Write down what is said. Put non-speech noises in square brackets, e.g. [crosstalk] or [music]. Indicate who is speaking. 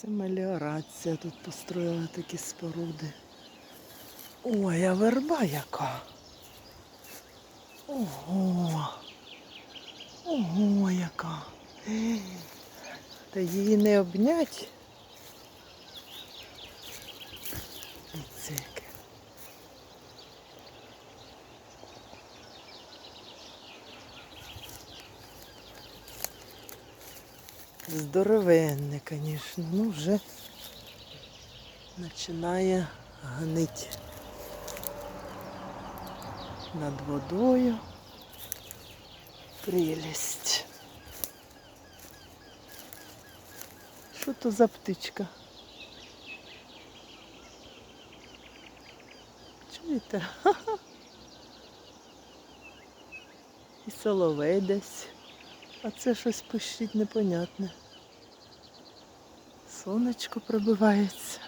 Speaker 1: Це меліорація тут построїла такі споруди. Ой, а верба яка. Ого. Ого, яка. Та її не обнять. Здоровенне, звісно. Ну вже починає гнити над водою. Прелесть. Що то за птичка? Чуєте? Ха-ха. [laughs] І соловей десь. А це щось пищить непонятне. Сонечко пробивається.